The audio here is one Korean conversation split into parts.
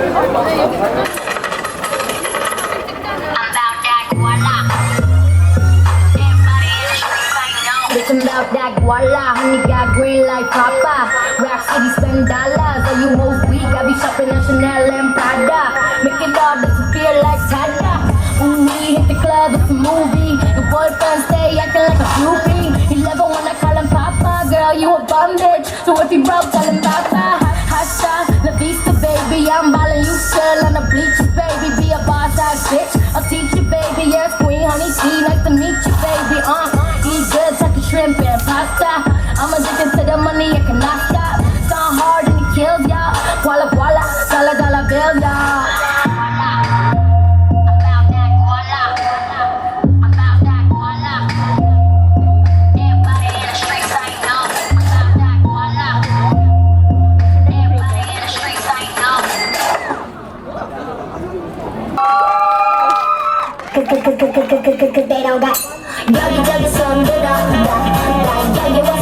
Bitch, about that guala, honey got green like Papa. Rock City spend dollars, all you hoes weak. I be shopping at Chanel and Prada, making all disappear like Tada. Ooh, we hit the club, it's a movie. Your boyfriend stay acting like a groupie. He love it when call him Papa, girl, you a bum bitch. So if he broke, tell him Papa. Hasha, La Vista, baby. I'm ballin', you still on the bleachers, baby. Be a boss ass bitch. I'll teach you, baby. Yes, queen, honey, tea. Nice to meet you, baby. Uh, eat good, tuck shrimp and pasta. I'm addicted to the money, I cannot Pero da, yo yo yo son de da, da, Yeah yo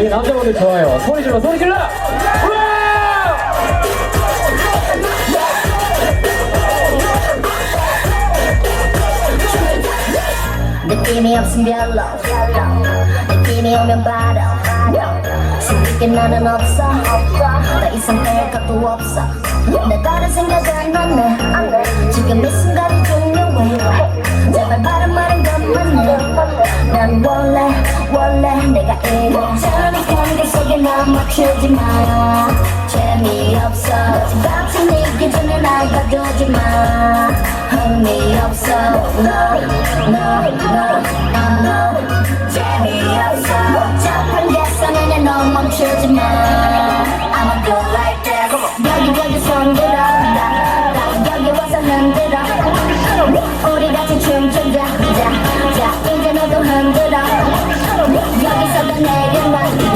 저기 남자분들 좋아요. 소리 질러, 소리 질러! 느낌이 없음 별로 느낌이 오면 바로 숨기게 나는 없어. 더 이상 뺄 것도 없어. 내 다른 생각은 안해. 지금 이 순간이 중요해. 제발 바른 말은 원래 내가 처음에 관계 속에 나 맞추지 마 재미없어. 같이 네 기준에 날 가두지 마. 흥미없어. no no no no no 재미없어. 복잡한 계산에 너 멈추지 마. I'ma go like this 여기 저기 손 들어. 나, 나 여기 와서 흔들어. 우리 같이 춤추자 자, 자 이제 너도 흔들어 Yogi so the negative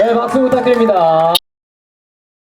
네, 박수 부탁드립니다.